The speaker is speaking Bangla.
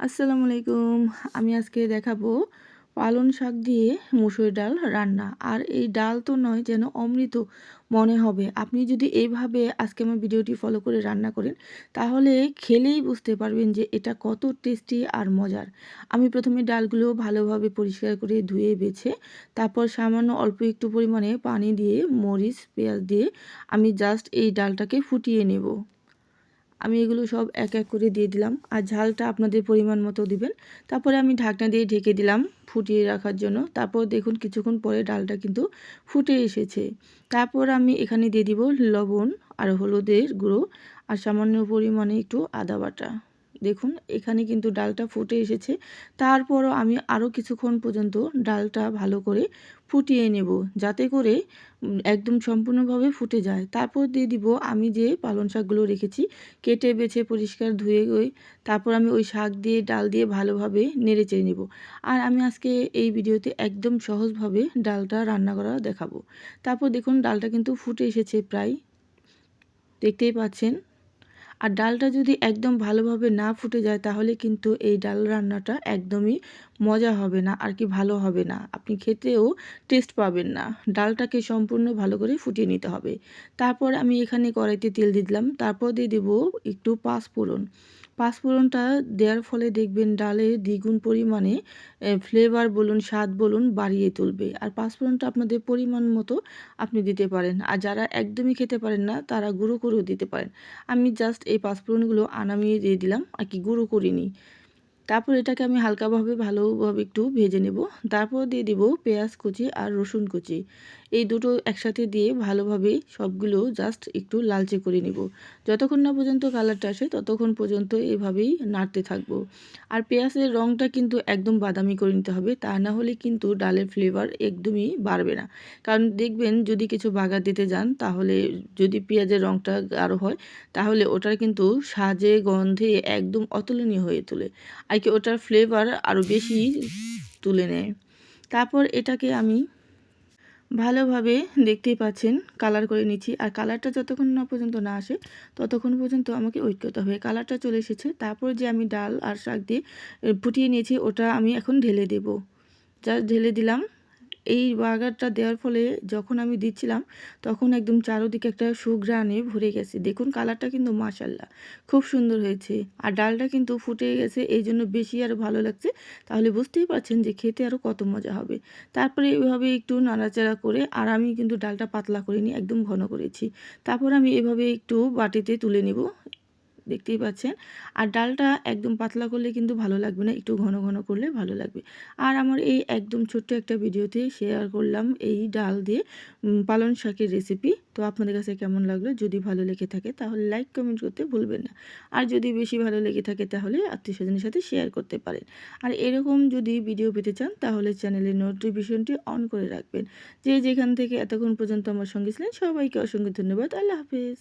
আসসালামু আলাইকুম। আমি আজকে দেখাবো পালন শাক দিয়ে মুসুর ডাল রান্না। আর এই ডাল তো নয়, যেন অমৃত মনে হবে। আপনি যদি এইভাবে আজকে আমার ভিডিওটি ফলো করে রান্না করেন, তাহলে খেলেই বুঝতে পারবেন যে এটা কত টেস্টি আর মজার। আমি প্রথমে ডালগুলো ভালোভাবে পরিষ্কার করে ধুয়ে বেছে, তারপর সামান্য অল্প একটু পরিমাণে পানি দিয়ে মরিচ, পেঁয়াজ দিয়ে আমি জাস্ট এই ডালটাকে ফুটিয়ে নেব। আমি এগুলো সব এক এক করে দিয়ে দিলাম। আর ঝালটা আপনাদের পরিমাণ মতো দিবেন। তারপরে আমি ঢাকনা দিয়ে ঢেকে দিলাম ফুটিয়ে রাখার জন্য। তারপর দেখুন কিছুক্ষণ পরে ডালটা কিন্তু ফুটে এসেছে। তারপর আমি এখানে দিয়ে দিব লবণ আর হলুদের গুঁড়ো আর সামান্য পরিমাণে একটু আদা বাটা। দেখুন, এখানে কিন্তু ডালটা ফুটে এসেছে। তারপরও আমি আরও কিছুক্ষণ পর্যন্ত ডালটা ভালো করে ফুটিয়ে নেব যাতে করে একদম সম্পূর্ণভাবে ফুটে যায়। তারপর দিয়ে দিব আমি যে পালং শাকগুলো রেখেছি, কেটে, বেছে, পরিষ্কার ধুয়ে, ওই, তারপর আমি ওই শাক দিয়ে, ডাল দিয়ে ভালোভাবে নেড়ে চেড়ে নেব। আর আমি আজকে এই ভিডিওতে একদম সহজভাবে ডালটা রান্না করা দেখাবো। তারপর দেখুন, ডালটা কিন্তু ফুটে এসেছে প্রায়। দেখতেই পাচ্ছেন? আর ডালটা যদি একদম ভালোভাবে না ফুটে যায়, তাহলে কিন্তু এই ডাল রান্নাটা একদমই মজা হবে না আর কি ভালো হবে না। আপনি খেতেও টেস্ট পাবেন না। ডালটাকে সম্পূর্ণ ভালো করে ফুটিয়ে নিতে হবে। তারপর আমি এখানে কড়াইতে তেল দিয়ে দিলাম। তারপর দিয়ে দেবো একটু পাঁচফোড়ন পাঁচফোড়নটা দেওয়ার ফলে দেখবেন ডালে দ্বিগুণ পরিমাণে ফ্লেভার বলুন, স্বাদ বলুন বাড়িয়ে তুলবে। আর পাঁচফোড়নটা আপনাদের পরিমাণ মতো আপনি দিতে পারেন। আর যারা একদমই খেতে পারেন না, তারা গুঁড়ো করেও দিতে পারেন। আমি জাস্ট এই পাঁচফোড়নগুলো আনামিয়ে দিয়ে দিলাম, আর কি গুঁড়ো করিনি। তারপর এটাকে আমি হালকাভাবে, ভালোভাবে একটু ভেজে নেব। তারপর দিয়ে দিব পেঁয়াজ কুচি আর রসুন কুচি। এই দুটো একসাথে দিয়ে ভালোভাবে সবগুলো জাস্ট একটু লালচে করে নিব। যতক্ষণ না পর্যন্ত কালারটা আসে, ততক্ষণ পর্যন্ত এভাবেই নাড়তে থাকব। আর পেঁয়াজের রঙটা কিন্তু একদম বাদামি করে নিতে হবে, তা না হলে কিন্তু ডালের ফ্লেভার একদমই বাড়বে না। কারণ দেখবেন যদি কিছু বাগার দিতে যান, তাহলে যদি পেঁয়াজের রঙটা গাঢ় হয়, তাহলে ওটার কিন্তু সাজে গন্ধে একদম অতুলনীয় হয়ে তোলে, আর কি ওটার ফ্লেভার আরও বেশি তুলে নেয়। তারপর এটাকে আমি ভালোভাবে দেখতেই পাচ্ছেন কালার করে নিচ্ছি। আর কালারটা যতক্ষণ না পর্যন্ত না আসে, ততক্ষণ পর্যন্ত আমাকে ঐক্যতা হবে। কালারটা চলে এসেছে, তারপর যে আমি ডাল আর শাক দিয়ে ফুটিয়ে নিয়েছি, ওটা আমি এখন ঢেলে দেব। যা ঢেলে দিলাম এই বার্গারটা দেওয়ার ফলে যখন আমি দিচ্ছিলাম, তখন একদম চারোদিকে একটা সুগ্রানে ভরে গেছে। দেখুন কালারটা কিন্তু মাসাল্লাহ খুব সুন্দর হয়েছে। আর ডালটা কিন্তু ফুটে গেছে, এই জন্য বেশি আরও ভালো লাগছে। তাহলে বুঝতেই পারছেন যে খেতে আরও কত মজা হবে। তারপরে এভাবে একটু নাড়াচাড়া করে, আর আমি কিন্তু ডালটা পাতলা করিনি, একদম ঘন করেছি। তারপর আমি এভাবে একটু বাটিতে তুলে নিব। দেখতেই পাচ্ছেন। আর ডালটা একদম পাতলা করলে কিন্তু ভালো লাগবে না, একটু ঘন ঘন করলে ভালো লাগবে। আর আমার এই একদম ছোট্ট একটা ভিডিওতে শেয়ার করলাম এই ডাল দিয়ে পালন শাকের রেসিপি তো আপনাদের কাছে কেমন লাগল? যদি ভালো লেগে থাকে তাহলে লাইক কমেন্ট করতে ভুলবেন না। আর যদি বেশি ভালো লেগে থাকে তাহলে আত্মীয় স্বজনের সাথে শেয়ার করতে পারেন। আর এরকম যদি ভিডিও পেতে চান তাহলে চ্যানেলের নোটিফিকেশনটি অন করে রাখবেন। যে যেখান থেকে এতক্ষণ পর্যন্ত আমার সঙ্গে ছিলেন সবাইকে অসংখ্য ধন্যবাদ। আল্লাহ হাফেজ।